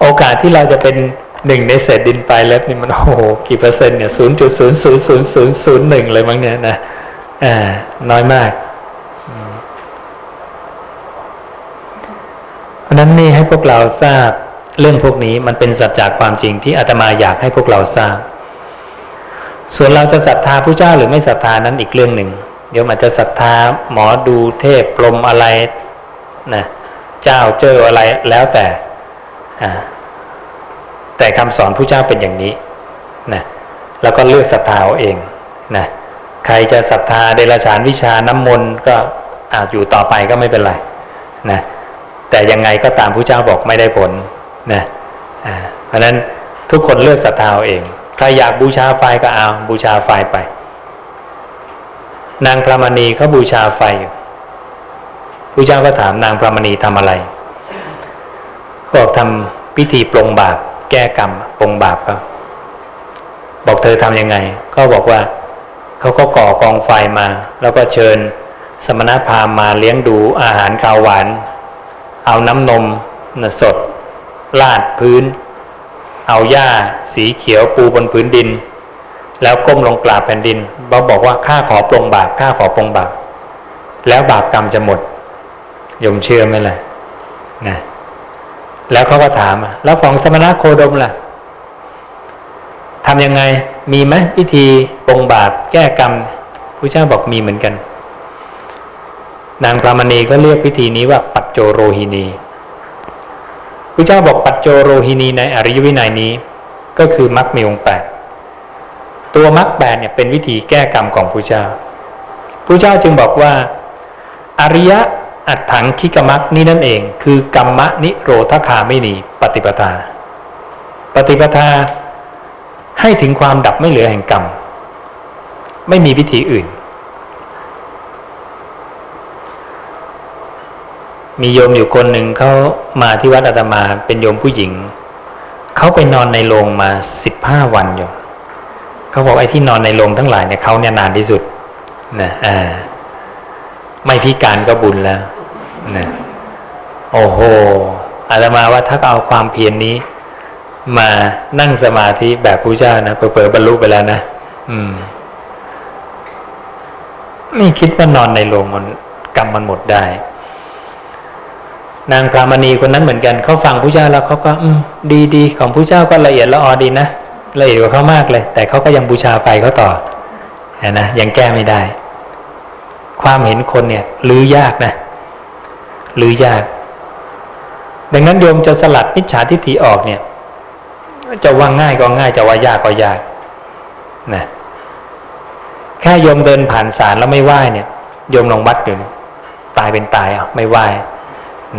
โอกาสที่เราจะเป็นหนึ่งในเศษดินปลายเล็บนี่มันโอ้โหกี่เปอร์เซ็นต์เนี่ยศูนย์จุดศูนย์ศูนย์ศูนย์ศูนย์ศูนย์หนึ่งเลยมั้งเนี่ยนะอ่าน้อยมากเพราะนั้นนี่ให้พวกเราทราบเรื่องพวกนี้มันเป็นสัจจะความจริงที่อาตมาอยากให้พวกเราทราบ ส่วนเราจะศรัทธาพระเจ้าหรือไม่ศรัทธานั้นอีกเรื่องหนึ่งเดี๋ยวมันจะศรัทธาหมอดูเทพพรมอะไรนะเจ้าเจ้าอะไรแล้วแต่ แต่คำสอนพระเจ้าเป็นอย่างนี้นะแล้วก็เลือกศรัทธาเอาเองนะใครจะศรัทธาเดรัจฉานวิชาน้ำมนต์ก็อาจอยู่ต่อไปก็ไม่เป็นไรนะแต่ยังไงก็ตามพระเจ้าบอกไม่ได้ผลนะเพราะฉะนั้นทุกคนเลือกศรัทธาเอาเอง ใครอยากบูชาไฟก็เอาบูชาไฟไป นางพระมณีเขาบูชาไฟอยู่พระเจ้าก็ถามนางพระมณีทำอะไร บอกทำพิธีปลงบาปแก้กรรมปลงบาปเขาบอกเธอทำยังไง ก็บอกว่าเขาก็ก่อกองไฟมา แล้วก็เชิญสมณพราหมณ์มาเลี้ยงดูอาหารข้าวหวาน เอาน้ำนมนสด ลาดพื้น เอาหญ้าสีเขียวปูบนพื้นดิน แล้วก้มลงกราบแผ่นดินเขาบอกว่าข้าขอปลงบาปข้าขอปลงบาป แล้วบาปกรรมจะหมด ยมเชื่อไหมล่ะนะ แล้วเขาก็ถามแล้วของสมณะโคดมล่ะทำยังไงมีไหมพิธีปงบาปแก้กรรมพระเจ้าบอกมีเหมือนกัน นางพระมณีก็เรียกพิธีนี้ว่าปัจโจโรหินีพระเจ้าบอกปัจโจโรหินีในอริยวินัยนี้ ก็คือมรรคมีองค์แปดตัวมรรคแปดเนี่ยเป็นวิธีแก้กรรมของพระเจ้าพระเจ้าจึงบอกว่า อริยะ อัตถังคิกมรรคนี้นั่นเอง คือกรรมะนิโรธคาไม่นีปฏิปทา ปฏิปทาให้ถึงความดับไม่เหลือแห่งกรรม ไม่มีวิธีอื่น มีโยมอยู่คนหนึ่งเขามาที่วัดอาตมาเป็นโยมผู้หญิง เขาไปนอนในโรงมาสิบห้าวันโยมเขาบอกไอ้ที่นอนในโรงทั้งหลายเนี่ยเขาเนี่ยนานที่สุดนะอ่าไม่พิการก็บุญแล้ว นะโอ้โหอาตมาว่าถ้าเอาความเพียรนนี้ มานั่งสมาธิแบบพระเจ้านะเผลอๆบรรลุไปแล้วนะอืมไม่คิดว่านอนในโรงมันกรรมมันหมดได้ นางพรามณีคนนั้นเหมือนกันเขาฟังพระเจ้าแล้วเขาก็ อืม ดีดีของพระเจ้าก็ละเอียดละออดีนะละเอียดกว่าเขามากเลย แต่เขาก็ยังบูชาไฟเขาต่อนะยังแก้ไม่ได้ ความเห็นคนเนี่ย ลื้อยากนะ ลือยาก ดังนั้นโยมจะสลัดมิจฉาทิฏฐิออกเนี่ย จะว่าง่ายก็ง่ายจะว่ายากก็ยากนะแค่โยมเดินผ่านศาลแล้วไม่ไหว้เนี่ยโยมลองวัดดูนะตายเป็นตายอะไม่ไหว้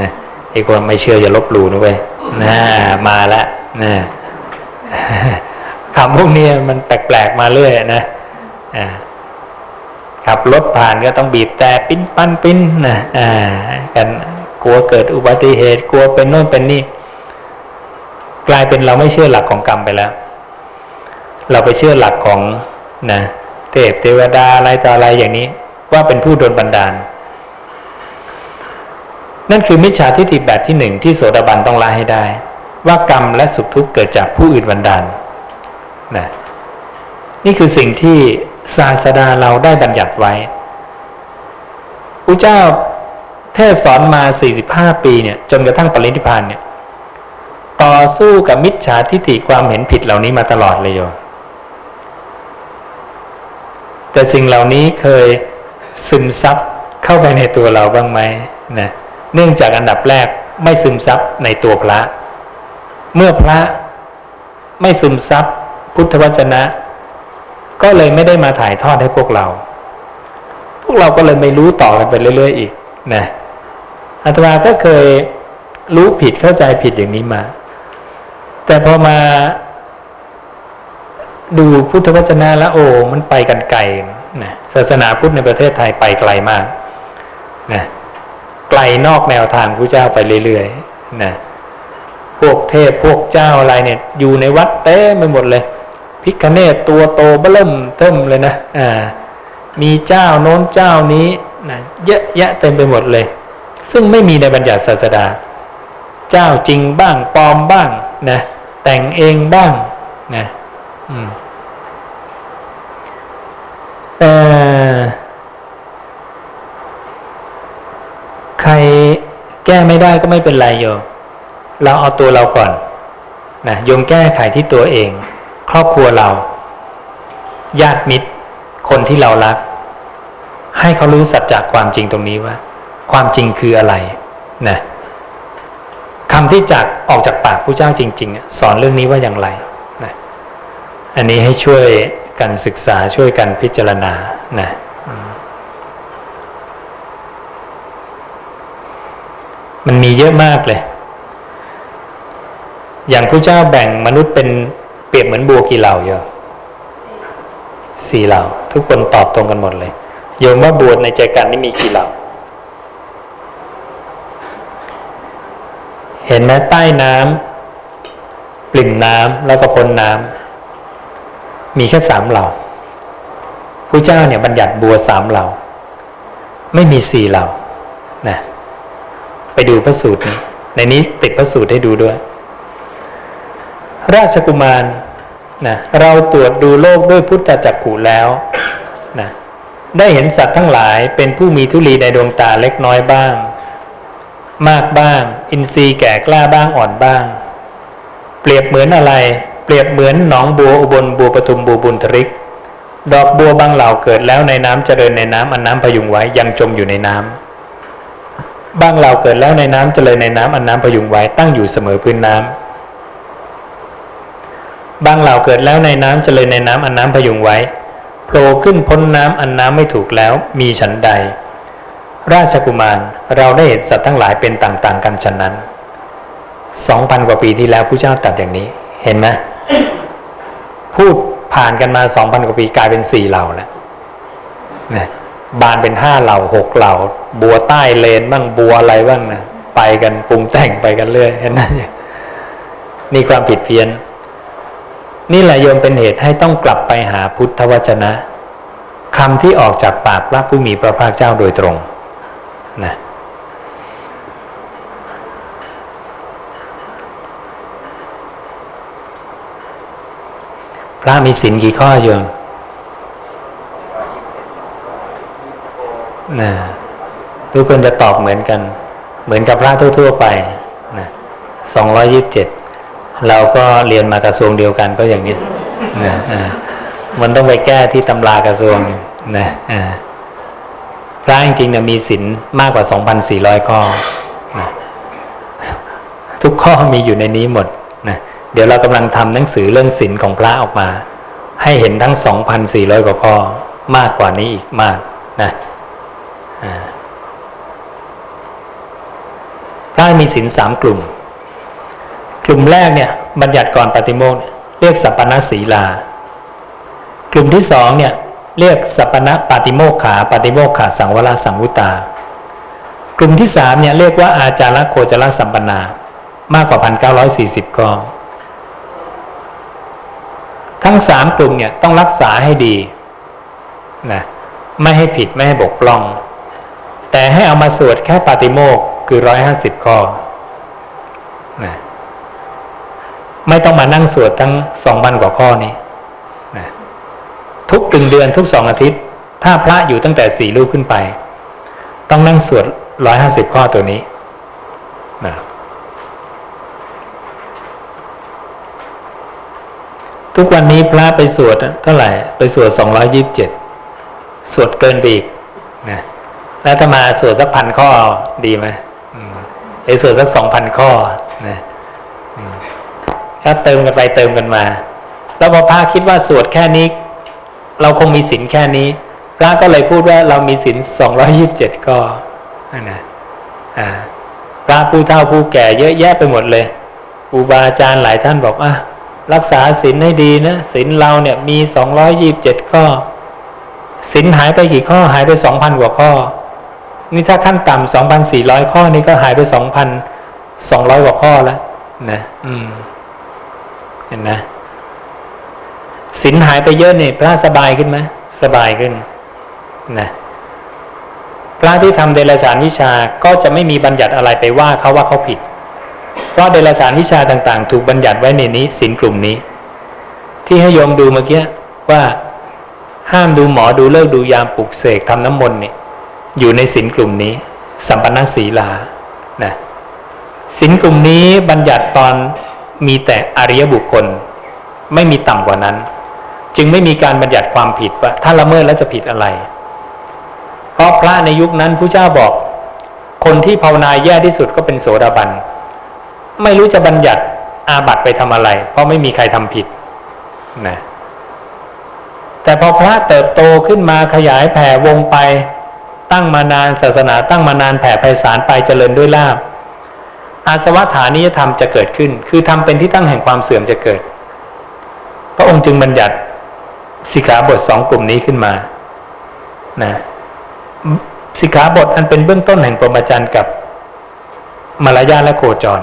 นะไอ้คนไม่เชื่ออย่าลบหลู่นะเว้ยนะมาแล้วนะคำพวกนี้มันแปลกๆมาเรื่อยนะอ่า ขับรถผ่านก็ต้องบีบแต่ปิ้นปั้นปิ้นนะอ่ากันกลัวเกิดอุบัติเหตุกลัวเป็นโน่นเป็นนี่ กลายเป็นเราไม่เชื่อหลักของกรรมไปแล้ว เราไปเชื่อหลักของนะเทพเทวดาอะไรต่ออะไรอย่างนี้ ว่าเป็นผู้โดนบันดาล นั่นคือมิจฉาทิฏฐิแบบที่หนึ่งที่โสดาบันต้องละให้ได้ ว่ากรรมและสุขทุกข์เกิดจากผู้อื่นบันดาลนะนี่คือสิ่งที่ ศาสดาเราได้บัญญัติไว้พระเจ้าเทศสอนมา 45 ปีเนี่ยจนกระทั่งปรินิพานเนี่ยต่อสู้กับมิจฉาทิฏฐิความเห็นผิดเหล่านี้มาตลอดเลยโยแต่สิ่งเหล่านี้เคยซึมซับเข้าไปในตัวเราบ้างไหมนะเนื่องจากอันดับแรกไม่ซึมซับในตัวพระ เมื่อพระไม่ซึมซับพุทธวจนะ ก็เลยไม่ได้มาถ่ายทอดให้พวกเรา พวกเราก็เลยไม่รู้ต่อกันไปเรื่อย ๆ อีกนะอาตมาก็เคยรู้ผิดเข้าใจผิดอย่างนี้มา แต่พอมาดูพุทธวจนะแล้วโอ้มันไปกันไกลนะศาสนาพุทธในประเทศไทยไปไกลมากนะไกลนอกแนวทางพระเจ้าไปเรื่อยๆนะพวกเทพพวกเจ้าอะไรเนี่ย อยู่ในวัดเต้ไปหมดเลย พิคเนตตัวโตเบิ่มเทิมเลยนะอ่ามีเจ้าโน้นเจ้านี้นะเยอะแยะเต็มไปหมดเลย ซึ่งไม่มีในบัญญัติศาสดา เจ้าจริงบ้างปลอมบ้างนะแต่งเองบ้างนะอืมเอ่อใครแก้ไม่ได้ก็ไม่เป็นไรโยมเราเอาตัวเราก่อนนะโยมแก้ไขที่ตัวเอง ครอบครัวเรา ญาติมิตร คนที่เรารัก ให้เขารู้สัจจะความจริงตรงนี้ว่า ความจริงคืออะไรนะคำที่จากออกจากปากพระเจ้าจริง ๆ สอนเรื่องนี้ว่าอย่างไรนะอันนี้ให้ช่วยกันศึกษาช่วยกันพิจารณานะมันมีเยอะมากเลย อย่างพระเจ้าแบ่งมนุษย์เป็น เปรียบเหมือนบัวกี่เหล่าโยมสี่เหล่า ทุกคนตอบตรงกันหมดเลย โยมว่าบัวในใจกันนี่มีกี่เหล่า เห็นไหมใต้น้ำปริ่มน้ำแล้วก็พ้นน้ำมีแค่สามเหล่าพระเจ้าเนี่ยบัญญัติบัวสามเหล่า ไม่มีสี่เหล่านะไปดูพระสูตรนี้ในนี้ติดพระสูตรให้ดูด้วย ราชกุมารนะเราตรวจดูโลกด้วยพุทธจักขุแล้วนะได้เห็นสัตว์ทั้งหลายเป็นผู้มีทุลีในดวงตาเล็กน้อยบ้าง มากบ้าง อินทรีย์แก่กล้าบ้างอ่อนบ้าง เปรียบเหมือนอะไร เปรียบเหมือนหนองบัวอุบลบัวปทุมบัวบุญทริก ดอกบัวบางเหล่าเกิดแล้วในน้ำเจริญในน้ำอันน้ำพยุงไว้ยังจมอยู่ในน้ำบางเหล่าเกิดแล้วในน้ำเจริญในน้ำอันน้ำพยุงไว้ตั้งอยู่เสมอพื้นน้ำ บางเหล่าเกิดแล้วในน้ำเจริญในน้ำอันน้ำพยุงไว้โผล่ขึ้นพ้นน้ำอันน้ำไม่ถูกแล้วมีฉันใด ราชกุมารเราได้เห็นสัตว์ทั้งหลายเป็นต่างๆ กันฉะนั้นสองพันกว่าปีที่แล้วผู้เจ้าตรัสอย่างนี้ เห็นไหมพูดผ่านกันมาสองพันกว่าปีกลายเป็นสี่เหล่าแล้วนะบานเป็นห้าเหล่าหกเหล่า บัวใต้เลนบ้างบัวอะไรบ้างนะไปกันปรุงแต่งไปกันเรื่อยเห็นไหมนี่ความผิดเพี้ยน นี่แหละโยมเป็นเหตุให้ต้องกลับไปหาพุทธวจนะคำที่ออกจากปากพระผู้มีพระภาคเจ้าโดยตรงนะพระมีศีลกี่ข้อโยมนะทุกคนจะตอบเหมือนกัน เหมือนกับพระทั่ว ๆ ไปนะสองร้อยยิบเจ็ด เราก็เรียนมากระทรวงเดียวกันก็อย่างนี้นะมันต้องไปแก้ที่ตำรากระทรวงนะพระจริงๆเนี่ยมีศีลมากกว่า 2,400 ข้อนะทุกข้อมีอยู่ในนี้หมดนะเดี๋ยวเรากำลังทำหนังสือเรื่องศีลของพระออกมา ให้เห็นทั้ง 2,400 กว่าข้อมากกว่านี้อีกมากนะพระมีศีลสามกลุ่ม กลุ่มแรกเนี่ยบัญญัติก่อนปฏิโมกเรียกสัปปนศีลา กลุ่มที่สองเนี่ยเรียกสัปปนปาติโมกขาปาติโมกขาสังวรสังวุตา กลุ่มที่สามเนี่ยเรียกว่าอาจาระโคจรสัมปนามากกว่าพันเก้าร้อยสี่สิบข้อทั้งสามกลุ่มเนี่ยต้องรักษาให้ดีนะไม่ให้ผิดไม่ให้บกพร่อง แต่ให้เอามาสวดแค่ปาติโมกคือร้อยห้าสิบข้อนะ ไม่ต้องมานั่งสวดทั้งสองพันกว่าข้อนี้นะทุกกึ่งเดือนทุกสองอาทิตย์ ถ้าพระอยู่ตั้งแต่สี่รูปขึ้นไป ต้องนั่งสวดร้อยห้าสิบข้อตัวนี้นะทุกวันนี้พระไปสวดเท่าไหร่ ไปสวดสองร้อยยิบเจ็ดสวดเกินไปอีกนะแล้วถ้ามาสวดสักพันข้อดีไหมอืมไปสวดสักสองพันข้อนะ ถ้าเติมกันไปเติมกันมา แล้วพอพระคิดว่าสวดแค่นี้ เราคงมีศีลแค่นี้ พระก็เลยพูดว่าเรามีศีลสองร้อยิบเจ็ดก็นะอ่าพระผู้เฒ่าผู้แก่เยอะแยะไปหมดเลยครูบาอาจารย์หลายท่านบอกอะรักษาศีลให้ดีนะศีลเราเนี่ยมีสองร้อยิบเจ็ดข้อศีลหายไปกี่ข้อหายไปสองพันกว่าข้อ นี่ถ้าขั้นต่ำสองพันสี่ร้อยข้อนี่ก็หายไปสองพันสองร้อยกว่าข้อแล้วนะ อืม นไหมสินหายไปเยอะเนี่ยพระสบายขึ้นไหมสบายขึ้นนะพระที่ทำเดรัจฉานวิชาก็จะไม่มีบัญญัติอะไรไปว่าเขาว่าเขาผิด เพราะเดรัจฉานวิชาต่าง ๆ ถูกบัญญัติไว้ในนี้สินกลุ่มนี้ ที่ให้โยมดูเมื่อกี้ว่าห้ามดูหมอดูเลิกดูยามปลุกเสกทำน้ำมนต์เนี่ยอยู่ในสินกลุ่มนี้ สัมปนศีลานะสินกลุ่มนี้บัญญัติตอน มีแต่อริยบุคคล ไม่มีต่ำกว่านั้น จึงไม่มีการบัญญัติความผิดว่าถ้าละเมิดแล้วจะผิดอะไร เพราะพระในยุคนั้นผู้เจ้าบอก คนที่ภาวนาแย่ที่สุดก็เป็นโสดาบัน ไม่รู้จะบัญญัติอาบัติไปทำอะไร เพราะไม่มีใครทำผิดนะแต่พอพระเติบโตขึ้นมาขยายแผ่วงไปตั้งมานานศาสนาตั้งมานานแผ่ไพศาลไปเจริญด้วยลาบ อาสวะฐานิยธรรมจะเกิดขึ้น คือทำเป็นที่ตั้งแห่งความเสื่อมจะเกิด พระองค์จึงบัญญัติสิกขาบทสองกลุ่มนี้ขึ้นมานะสิกขาบทอันเป็นเบื้องต้นแห่งปรมจันทร์กับมารยาและโคจร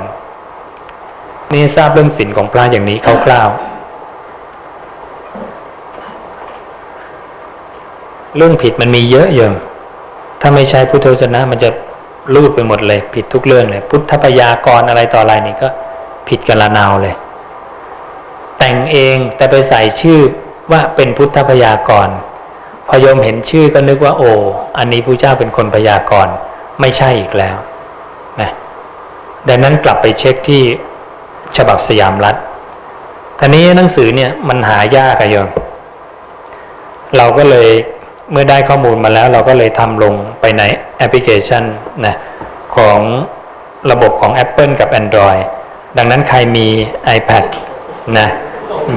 นี่ทราบเรื่องศีลของพระอย่างนี้คร่าวๆเรื่องผิดมันมีเยอะเยิมถ้าไม่ใช่พุทธวจนะมันจะ รูดไปหมดเลย ผิดทุกเรื่องเลย พุทธพยากรอะไรต่ออะไรนี่ก็ผิดกันละนาวเลย แต่งเองแต่ไปใส่ชื่อว่าเป็นพุทธพยากรพอโยมเห็นชื่อก็นึกว่าโอ้อันนี้พระเจ้าเป็นคนพยากรณ์ไม่ใช่อีกแล้วนะดังนั้นกลับไปเช็คที่ฉบับสยามรัฐท่านี้หนังสือเนี่ยมันหายากอะโยมเราก็เลย เมื่อได้ข้อมูลมาแล้วเราก็เลยทำลงไปในแอปพลิเคชันนะของระบบของ Apple กับ Android ดังนั้นใครมี iPad นะ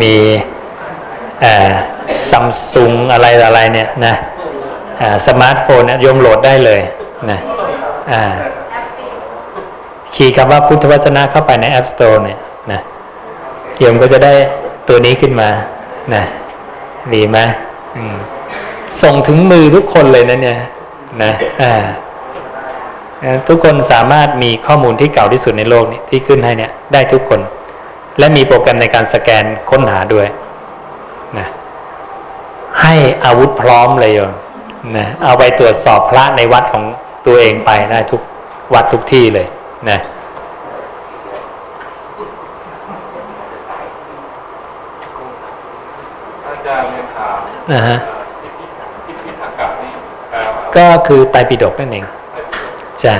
มีซัมซุงอะไรอะไรเนี่ยนะสมาร์ทโฟนเนี่ยยมโหลดได้เลยนะคีย์คำว่าพุทธวจนะเข้าไปใน App Store เนี่ยนะโยมก็จะได้ตัวนี้ขึ้นมานะดีไหม ส่งถึงมือทุกคนเลยนะเนี่ยนะทุกคนสามารถมีข้อมูลที่เก่าที่สุดในโลกนี้ที่ขึ้นให้เนี่ยได้ทุกคน และมีโปรแกรมในการสแกนค้นหาด้วยนะให้อาวุธพร้อมเลยโยมนะเอาไปตรวจสอบพระในวัดของตัวเองไปได้ทุกวัดทุกที่เลยนะอาจารย์เรียนถามนะฮะ พิพิพิพิธกะนี่แปลว่า ก็คือไตรปิฎกนั่นเองใช่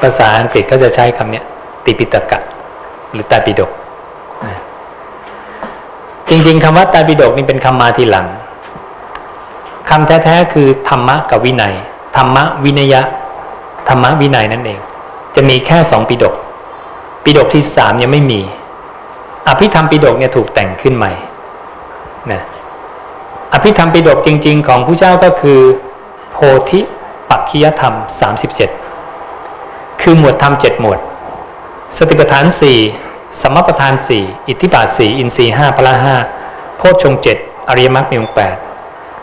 ภาษาอังกฤษก็จะใช้คำเนี้ยติปิตกะ หรือไตรปิฎกจริง ๆคำว่าไตรปิฎกนี่เป็นคำมาทีหลังคำแท้ๆคือธรรมะกับวินัยธรรมะวินยะธรรมะวินัยนั่นเอง จะมีแค่สองปิฎกปิฎกที่สามยังไม่มี อภิธรรมปิฎกเนี่ยถูกแต่งขึ้นใหม่นะอภิธรรมปิฎกจริง ๆ ของผู้เจ้าก็คือ โพธิปักขิยธรรม 37 คือหมวดธรรมเจ็ดหมวด สติปัฏฐานสี่สมปัฏฐานสี่อิทธิบาทสี่อินทรีห้าพละห้าโพชฌงเจ็ดอริยมรรคมีองค์แปด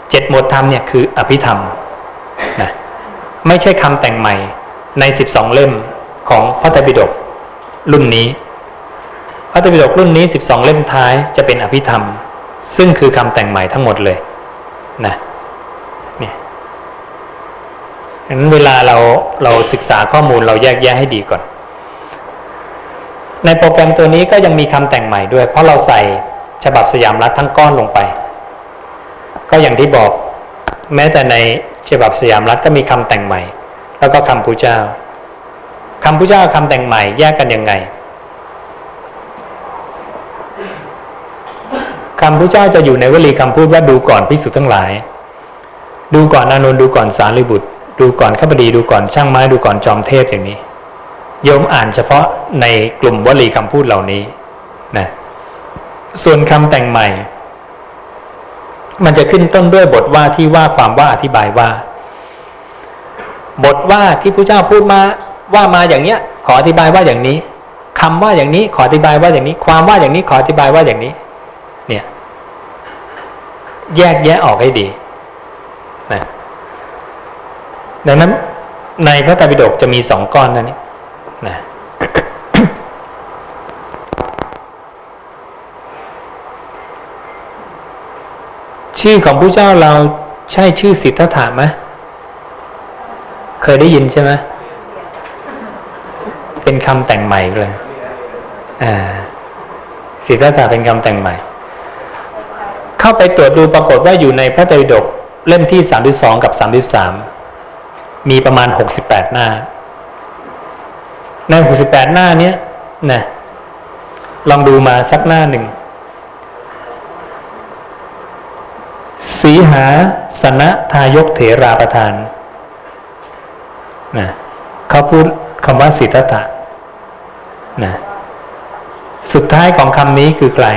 เจ็ดหมวดธรรมเนี่ยคืออภิธรรมนะไม่ใช่คำแต่งใหม่ใน 12 เล่มของพระไตรปิฎกรุ่นนี้ พระไตรปิฎกรุ่นนี้ 12 เล่มท้ายจะเป็นอภิธรรม ซึ่งคือคำแต่งใหม่ทั้งหมดเลยนะ ดังนั้นเวลาเราเราศึกษาข้อมูลเราแยกแยะให้ดีก่อน ในโปรแกรมตัวนี้ก็ยังมีคำแต่งใหม่ด้วย เพราะเราใส่ฉบับสยามรัฐทั้งก้อนลงไป ก็อย่างที่บอกแม้แต่ในฉบับสยามรัฐก็มีคำแต่งใหม่ แล้วก็คำพุทธเจ้าคำพุทธเจ้าคำแต่งใหม่แยกกันยังไงคำพุทธเจ้าจะอยู่ในวลีคำพูดว่าดูก่อนพิสุทั้งหลาย ดูก่อนอานนท์ดูก่อนสารีบุตร ดูก่อนข้าพดีดูก่อนช่างไม้ดูก่อนจอมเทพอย่างนี้ โยมอ่านเฉพาะในกลุ่มวลีคำพูดเหล่านี้นะส่วนคำแต่งใหม่ มันจะขึ้นต้นด้วยบทว่าที่ว่าความว่าอธิบายว่า บทว่าที่พระเจ้าพูดมาว่ามาอย่างเนี้ย ขออธิบายว่าอย่างนี้คำว่าอย่างนี้ขออธิบายว่าอย่างนี้ ความว่าอย่างนี้ขออธิบายว่าอย่างนี้ เนี่ย แยกแยะออกให้ดีนะ ดังนั้นในพระไตรปิฎกจะมีสองก้อนนั่นนี่นะชื่อของผู้เจ้าเราใช่ชื่อสิทธัตถะไหมเคยได้ยินใช่ไหมเป็นคำแต่งใหม่เลยอ่าสิทธัตถะเป็นคำแต่งใหม่ เข้าไปตรวจดูปรากฏว่าอยู่ในพระไตรปิฎกเล่มที่32กับ33มี มีประมาณ 68 หน้า ใน 68 หน้าเนี้ยนะลองดูมาสักหน้าหนึ่ง สีหาสนะทายกเถราประธานนะเขาพูดคำว่าสิทธัตะนะสุดท้ายของคำนี้คือใคร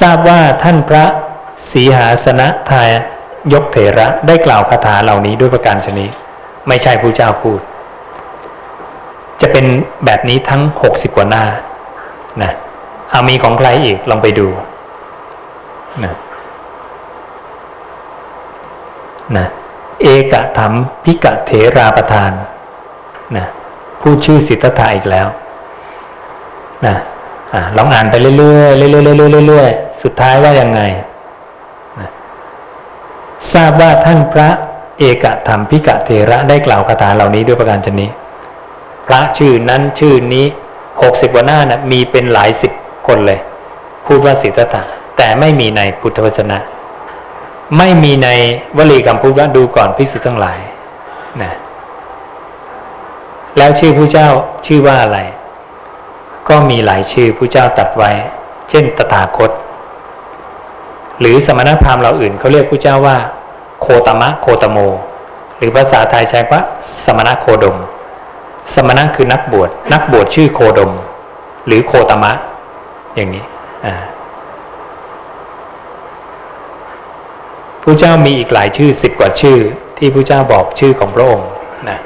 ทราบว่าท่านพระสีหาสนะทาย ยกเถระได้กล่าวคาถาเหล่านี้ด้วยประการชนี้ไม่ใช่ผู้เจ้าพูด จะเป็นแบบนี้ทั้ง 60 กว่าหน้านะเอามีของใครอีกลองไปดูนะนะเอกธรรมพิกะเถราประธานนะพูดชื่อสิทธัตถะอีกแล้วนะอ่าลองอ่านไปเรื่อยๆเรื่อยๆเรื่อยๆสุดท้ายว่ายังไง ทราบว่าท่านพระเอกธรรมพิกะเถระได้กล่าวคาถาเหล่านี้ด้วยประการชนนี้ พระชื่อนั้นชื่อนี้หกสิบกว่าหน้านะมีเป็นหลายสิบคนเลย พูดว่าสิทธัตถะแต่ไม่มีในพุทธวจนะ ไม่มีในวลีคำพูดว่าดูก่อนพิสุทั้งหลายนะแล้วชื่อผู้เจ้าชื่อว่าอะไร ก็มีหลายชื่อผู้เจ้าตัดไว้ เช่นตถาคต หรือสมณพราหมณ์เราอื่นเขาเรียกผู้เจ้าว่า โคตมะโคตโม หรือภาษาไทยใช้ว่าสมณโคดม สมณะคือนักบวชนักบวชชื่อโคดม หรือโคตมะ อย่างนี้ผู้เจ้ามีอีกหลายชื่อสิบกว่าชื่อ ที่ผู้เจ้าบอกชื่อของพระองค์นะ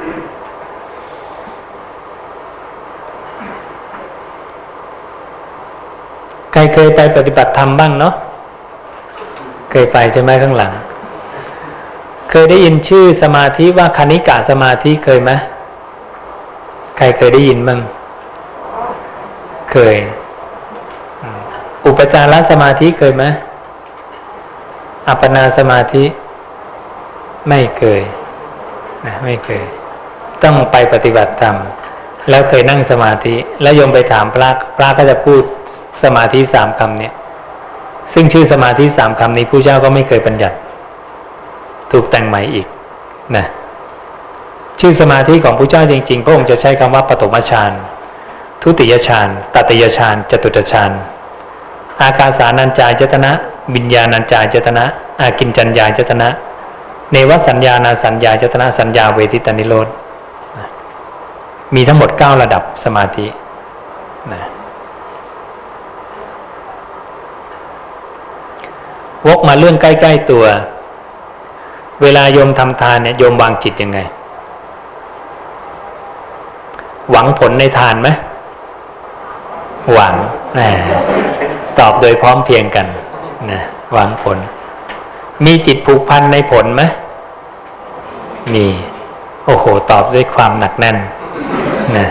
ใครเคยไปปฏิบัติธรรมบ้างเนาะ ยไปใช่ไหมข้างหลัง เคยได้ยินชื่อสมาธิว่าคณิกาสมาธิเคยไหมใครเคยได้ยินบ้างเคย อุปจารสมาธิเคยไหมอัปปนาสมาธิ ไม่เคยนะไม่เคย ต้องไปปฏิบัติธรรมแล้วเคยนั่งสมาธิ แล้วยมไปถามพระพระก็จะพูดสมาธิสามคำเนี่ย ซึ่งชื่อสมาธิสามคำนี้ผู้เจ้าก็ไม่เคยบัญญัติ ถูกแต่งใหม่อีกนะชื่อสมาธิของพระเจ้าจริง ๆ พระองค์จะใช้คำว่าปฐมฌานทุติยฌานตติยฌานจตุตฌานอากาสานัญจายตนะวิญญาณัญจายตนะอากินจัญญายตนะ เนวสัญญานาสัญญายตนะสัญญาเวทิตานิโรธมีทั้งหมด 9 ระดับสมาธินะ วกมาเรื่องใกล้ ๆตัว เวลาโยมทำทานเนี่ยโยมวางจิตยังไง หวังผลในทานไหมหวังตอบโดยพร้อมเพียงกันนะหวังผล มีจิตผูกพันในผลไหมมี โอ้โห ตอบด้วยความหนักแน่นนะ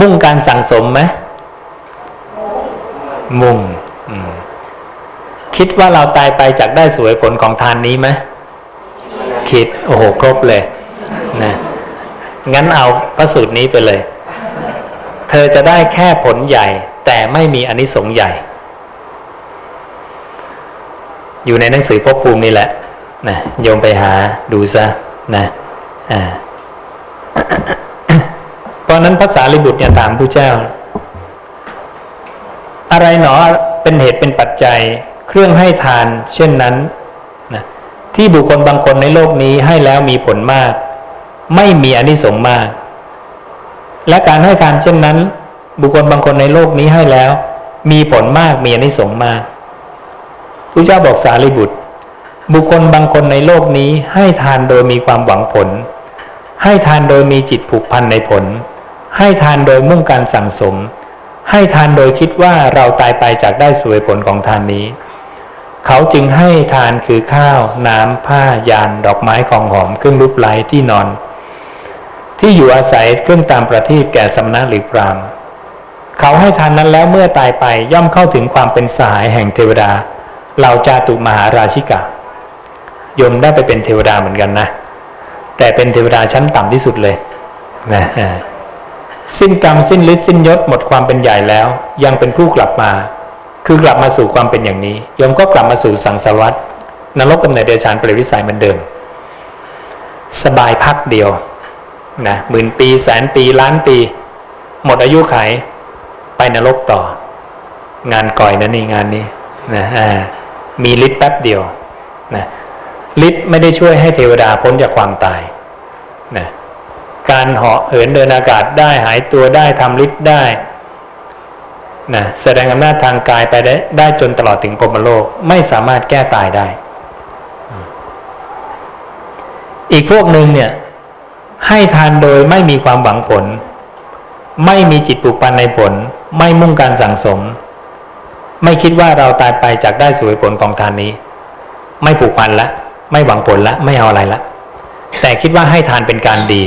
มุ่งการสั่งสมไหมมุ่ง คิดว่าเราตายไปจากได้สวยผลของทานนี้ไหมคิดโอ้โหครบเลยนะงั้นเอาพระสูตรนี้ไปเลย เธอจะได้แค่ผลใหญ่ แต่ไม่มีอนิสงส์ใหญ่ อยู่ในหนังสือภพภูมินี่แหละนะโยมไปหาดูซะนะอ่าเพราะนั้นภาษาลิบุตรเนี่ยถามผู้เจ้า อะไรหนอเป็นเหตุเป็นปัจจัย เครื่องให้ทาน เช่นนั้นนะที่บุคคลบางคนในโลกนี้ให้แล้วมีผลมาก ไม่มีอนิสงส์มาก และการให้ทานเช่นนั้น บุคคลบางคนในโลกนี้ให้แล้ว มีผลมากมีอนิสงส์มากพระเจ้าบอกสารีบุตร บุคคลบางคนในโลกนี้ให้ทานโดยมีความหวังผล ให้ทานโดยมีจิตผูกพันในผล ให้ทานโดยมุ่งการสั่งสมให้ทานโดยคิดว่าเราตายไปจากได้สวยผลของทานนี้ เขาจึงให้ทานคือข้าว น้ำผ้ายานดอกไม้ของหอมเครื่องรูปไล้ที่นอน ที่อยู่อาศัยเครื่องตามประทีปแก่สำนักหรือพรามเขาให้ทานนั้นแล้วเมื่อตายไปย่อมเข้าถึงความเป็นสหายแห่งเทวดาเหล่าจาตุมหาราชิกายมได้ไปเป็นเทวดาเหมือนกันนะ แต่เป็นเทวดาชั้นต่ำที่สุดเลยนะสิ้นกรรมสิ้นฤทธิ์สิ้นยศหมดความเป็นใหญ่แล้ว ยังเป็นผู้กลับมา คือกลับมาสู่ความเป็นอย่างนี้โยมก็กลับมาสู่สังสารวัฏนรกกำเนิดเดชานเปรตวิสัยเหมือนเดิม สบายพักเดียวนะหมื่นปีแสนปีล้านปี หมดอายุไขไปนรกต่อ งานก่อยนะนี่งานนี้นะมีฤทธิ์แป๊บเดียวนะฤทธิ์ไม่ได้ช่วยให้เทวดาพ้นจากความตายนะการเหาะเหินเดินอากาศได้หายตัวได้ทำฤทธิ์ได้ นะแสดงอำนาจทางกายไปได้ได้จนตลอดถึงพรมโลกไม่สามารถแก้ตายได้ อีกพวกหนึ่งเนี่ยให้ทานโดยไม่มีความหวังผล ไม่มีจิตปลูกปันในผล ไม่มุ่งการสั่งสม ไม่คิดว่าเราตายไปจากได้สวยผลของทานนี้ ไม่ผูกพันละ ไม่หวังผลละ ไม่เอาอะไรละ แต่คิดว่าให้ทานเป็นการดี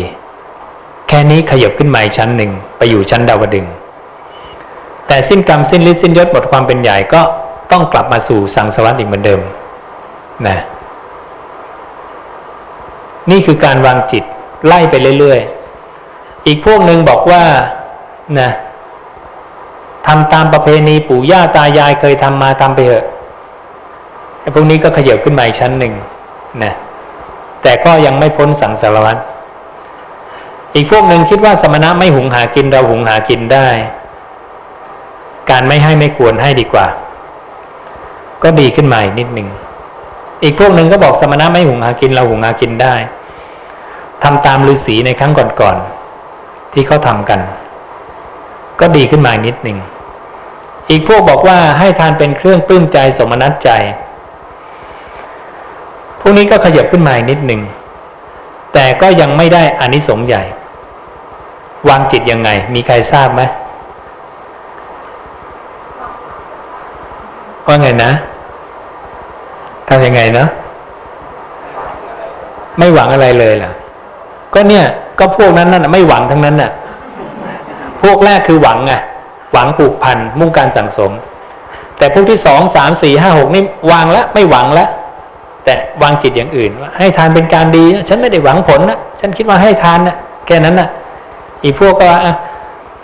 แค่นี้ขยับขึ้นมาอีกชั้นหนึ่งไปอยู่ชั้นดาวดึง แต่สิ้นกรรมสิ้นฤทธิ์สิ้นยศหมดความเป็นใหญ่ก็ต้องกลับมาสู่สังสารวัฏอีกเหมือนเดิมนะนี่คือการวางจิตไล่ไปเรื่อยๆ อีกพวกหนึ่งบอกว่านะทำตามประเพณีปู่ย่าตายายเคยทำมาทำไปเถอะไอ้พวกนี้ก็ขยับขึ้นมาอีกชั้นหนึ่งนะแต่ก็ยังไม่พ้นสังสารวัฏอีกพวกหนึ่งคิดว่าสมณะไม่หุงหากินเราหุงหากินได้ การไม่ให้ไม่ควรให้ดีกว่า ก็ดีขึ้นมาอีกนิดหนึ่งอีกพวกหนึ่งก็บอกสมณะไม่หุงหากินเราหุงหากินได้ทำตามฤาษีในครั้งก่อนๆที่เขาทำกัน ก็ดีขึ้นมาอีกนิดหนึ่งอีกพวกบอกว่าให้ทานเป็นเครื่องปลื้มใจสมนัตใจ พวกนี้ก็ขยับขึ้นมาอีกนิดหนึ่งแต่ก็ยังไม่ได้อานิสงส์ใหญ่ วางจิตยังไง มีใครทราบไหม ว่าไงนะทำยังไงเนาะไม่หวังอะไรเลยเหรอก็เนี่ย ก็พวกนั้นน่ะไม่หวังทั้งนั้นน่ะ พวกแรกคือหวังไงหวังผูกพันมุ่งการสั่งสม แต่พวกที่สองสามสี่ห้าหกนี่วางแล้วไม่หวังแล้วแต่วางจิตอย่างอื่นว่าให้ทานเป็นการดี ฉันไม่ได้หวังผลนะฉันคิดว่าให้ทานนะแค่นั้นนะอีกพวกก็ว่า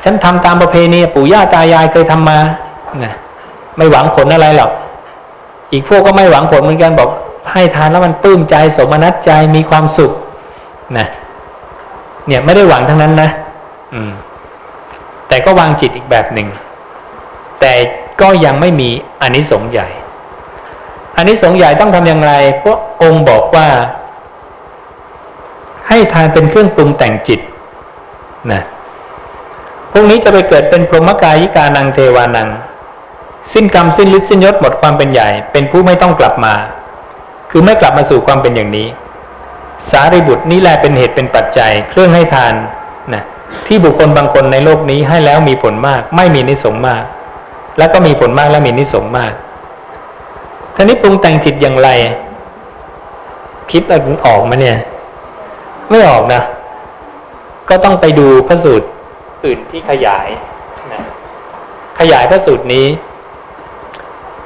ฉันทำตามประเพณีปู่ย่าตายายเคยทำมานะ ไม่หวังผลอะไรหรอก อีกพวกก็ไม่หวังผลเหมือนกันบอกให้ทานแล้วมันปลื้มใจสมนัตใจมีความสุขนะเนี่ยไม่ได้หวังทั้งนั้นนะอืมแต่ก็วางจิตอีกแบบหนึ่ง แต่ก็ยังไม่มีอานิสงส์ใหญ่อานิสงส์ใหญ่ต้องทำอย่างไรพวกองค์บอกว่า ให้ทานเป็นเครื่องปรุงแต่งจิตนะพวกนี้จะไปเกิดเป็นพรหมกายิกานังเทวานัง สิ้นกรรมสิ้นฤทธิ์สิ้นยศหมดความเป็นใหญ่ เป็นผู้ไม่ต้องกลับมา คือไม่กลับมาสู่ความเป็นอย่างนี้ สารีบุตรนี่แหละเป็นเหตุเป็นปัจจัย เครื่องให้ทานนะที่บุคคลบางคนในโลกนี้ให้แล้วมีผลมาก ไม่มีนิสงมาก แล้วก็มีผลมากและมีนิสงมากท่านี้ปรุงแต่งจิตอย่างไร คิดออกมาเนี่ย ไม่ออกนะ ก็ต้องไปดูพระสูตรอื่นที่ขยายนะขยายพระสูตรนี้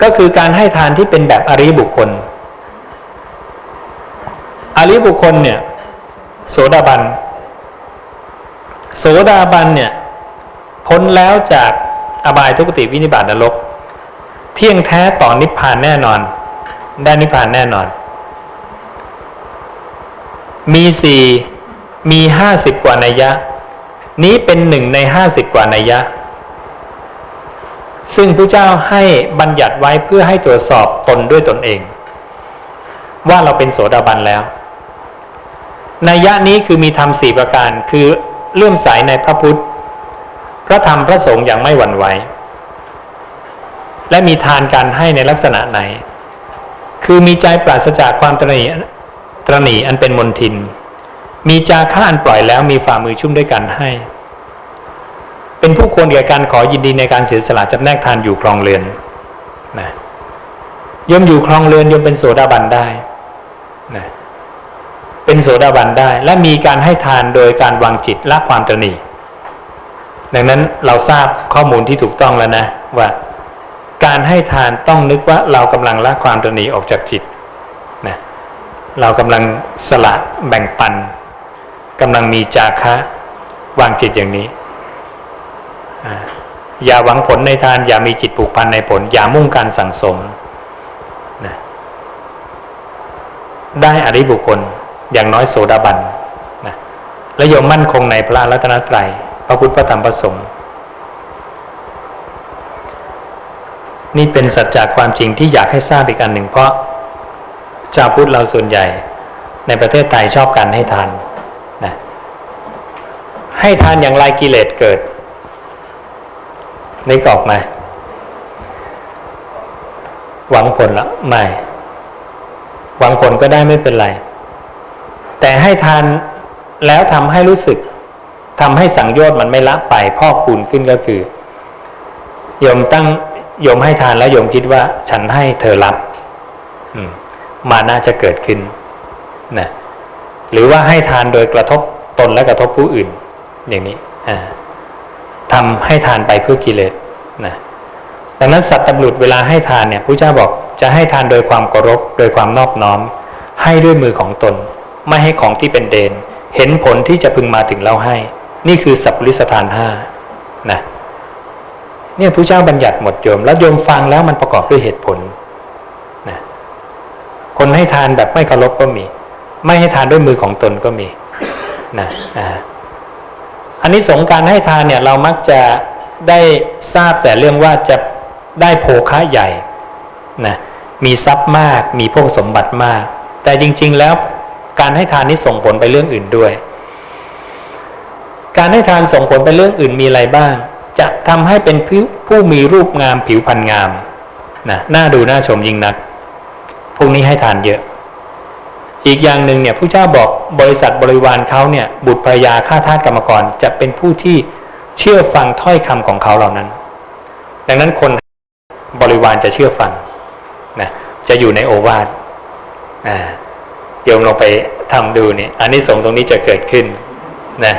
ก็คือการให้ทานที่เป็นแบบอริบุคคล อริบุคคลเนี่ยโสดาบัน โสดาบันเนี่ยพ้นแล้วจากอบายทุกติวินิบาตนรก เที่ยงแท้ต่อนิพพานแน่นอน ได้นิพพานแน่นอน มีสี่มีห้าสิบกว่านัยยะ นี้เป็นหนึ่งในห้าสิบกว่านัยยะ ซึ่งพระเจ้าให้บัญญัติไว้เพื่อให้ตรวจสอบตนด้วยตนเอง ว่าเราเป็นโสดาบันแล้วนัยยะนี้คือมีธรรมสี่ประการคือเลื่อมใสในพระพุทธ พระธรรมพระสงฆ์อย่างไม่หวั่นไหวและมีทานการให้ในลักษณะไหน คือมีใจปราศจากความตรณีตรณีอันเป็นมนทิน มีจาค่าอันปล่อยแล้วมีฝ่ามือชุ่มด้วยกันให้ เป็นผู้ควรแก่การขอยินดีในการเสียสละจำแนกทานอยู่ครองเรือนนะยมอยู่ครองเรือนยมเป็นโสดาบันได้นะเป็นโสดาบันได้ และมีการให้ทานโดยการวางจิตละความตรณีดังนั้นเราทราบข้อมูลที่ถูกต้องแล้วนะว่า การให้ทานต้องนึกว่าเรากำลังละความตรณีออกจากจิตนะเรากำลังสละแบ่งปันกำลังมีจาคะวางจิตอย่างนี้ อย่าหวังผลในทาน อย่ามีจิตผูกพันในผล อย่ามุ่งการสั่งสมนะได้อริบุคคลอย่างน้อยโสดาบันนะและโยมมั่นคงในพระรัตนตรัยพระพุทธพระธรรมพระสงฆ์นี่เป็นสัจจะความจริงที่อยากให้ทราบอีกอันหนึ่งเพราะชาวพุทธเราส่วนใหญ่ในประเทศไทยชอบการให้ทานนะให้ทานอย่างไรกิเลสเกิด นึกออกไหมหวังผลละไม่ หวังผลก็ได้ไม่เป็นไร แต่ให้ทานแล้วทำให้รู้สึกทำให้สังโยชน์มันไม่ละไปพอกคูณขึ้นก็คือโยมตั้งโยมให้ทานแล้วโยมคิดว่า ฉันให้เธอรับมาน่าจะเกิดขึ้นนะหรือว่าให้ทานโดยกระทบตนและกระทบผู้อื่น อย่างนี้อ่า ทำให้ทานไปเพื่อกิเลสนะดังนั้นสัตว์ตำรุษเวลาให้ทานเนี่ยพระเจ้าบอกจะให้ทานโดยความเคารพโดยความนอบน้อม ให้ด้วยมือของตน ไม่ให้ของที่เป็นเดน เห็นผลที่จะพึงมาถึงเราให้ นี่คือสัพพุริสทานห้านะเนี่ยพระเจ้าบัญญัติหมดโยม แล้วโยมฟังแล้วมันประกอบด้วยเหตุผลนะคนให้ทานแบบไม่เคารพก็มี ไม่ให้ทานด้วยมือของตนก็มีนะอ่า อันนี้สงการให้ทานเนี่ยเรามักจะได้ทราบแต่เรื่องว่าจะได้โภคะใหญ่นะมีทรัพย์มากมีพวกสมบัติมาก แต่จริง ๆ แล้วการให้ทานนี้ส่งผลไปเรื่องอื่นด้วย การให้ทานส่งผลไปเรื่องอื่นมีอะไรบ้าง จะทำให้เป็นผู้ผู้มีรูปงามผิวพรรณงามนะน่าดูน่าชมยิ่งนักพวกนี้ให้ทานเยอะ อีกอย่างหนึ่งเนี่ยผู้เจ้าบอกบริษัทบริวารเขาเนี่ยบุตรภรยาข้าทาสกรรมกร จะเป็นผู้ที่เชื่อฟังถ้อยคำของเขาเหล่านั้น ดังนั้นคนบริวารจะเชื่อฟังนะจะอยู่ในโอวาทอ่าโยมลองไปทำดูเนี่ยอันนี้สงตรงนี้จะเกิดขึ้นนะ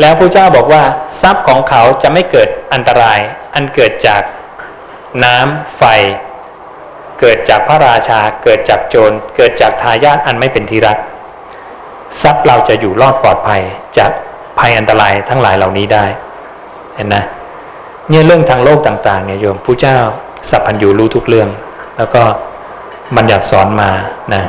แล้วพระเจ้าบอกว่าทรัพย์ของเขาจะไม่เกิดอันตราย อันเกิดจากน้ำไฟ เกิดจากพระราชา เกิดจากโจร เกิดจากทายาทอันไม่เป็นที่รัก ทรัพย์เราจะอยู่รอดปลอดภัยจากภัยอันตรายทั้งหลายเหล่านี้ได้ เห็นนะเนี่ยเรื่องทางโลกต่างๆเนี่ยโยมผู้เจ้าสัพพัญญูรู้ทุกเรื่อง แล้วก็บัญญัติสอนมานะ